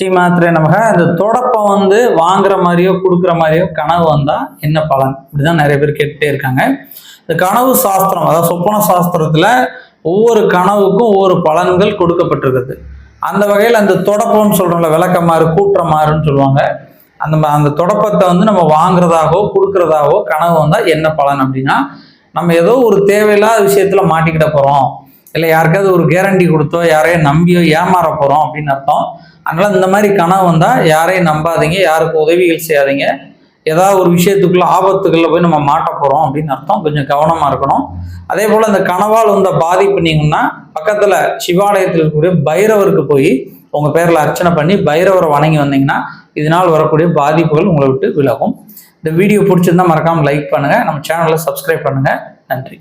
ஸ்ரீ மாத்திரை நமக இந்த தொடப்பம் வந்து வாங்குற மாதிரியோ கொடுக்குற மாதிரியோ கனவு வந்தால் என்ன பலன்? இப்படிதான் நிறைய பேர் கேட்டுட்டே இருக்காங்க. இந்த கனவு சாஸ்திரம் அதாவது சொப்பன சாஸ்திரத்தில் ஒவ்வொரு கனவுக்கும் ஒவ்வொரு பலன்கள் கொடுக்கப்பட்டிருக்குது. அந்த வகையில் அந்த தொடப்பம்னு சொல்கிறோம்ல விளக்கமாறு கூற்றமாறுன்னு சொல்லுவாங்க. அந்த ம- அந்த தொடப்பத்தை வந்து நம்ம வாங்குறதாகவோ கொடுக்குறதாகவோ கனவு வந்தால் என்ன பலன் அப்படின்னா நம்ம ஏதோ ஒரு தேவையில்லாத விஷயத்தில் மாட்டிக்கிட போகிறோம் இல்லை யாருக்காவது ஒரு கேரண்டி கொடுத்தோ யாரையும் நம்பியோ ஏமாற போகிறோம் அப்படின்னு அர்த்தம். அதனால் இந்த மாதிரி கனவு வந்தால் யாரையும் நம்பாதீங்க யாருக்கும் உதவிகள் செய்யாதீங்க. ஏதாவது ஒரு விஷயத்துக்குள்ள ஆபத்துக்குள்ளே போய் நம்ம மாட்ட போகிறோம் அப்படின்னு அர்த்தம். கொஞ்சம் கவனமாக இருக்கணும். அதே போல் இந்த கனவால் வந்த பாதிப்பு நீங்கன்னா பக்கத்தில் சிவாலயத்தில் இருக்கக்கூடிய பைரவருக்கு போய் உங்கள் பேரில் அர்ச்சனை பண்ணி பைரவரை வணங்கி வந்தீங்கன்னா இதனால் வரக்கூடிய பாதிப்புகள் உங்களை விட்டு விலகும். இந்த வீடியோ பிடிச்சிருந்தா மறக்காமல் லைக் பண்ணுங்கள் நம்ம சேனலை சப்ஸ்கிரைப் பண்ணுங்கள் நன்றி.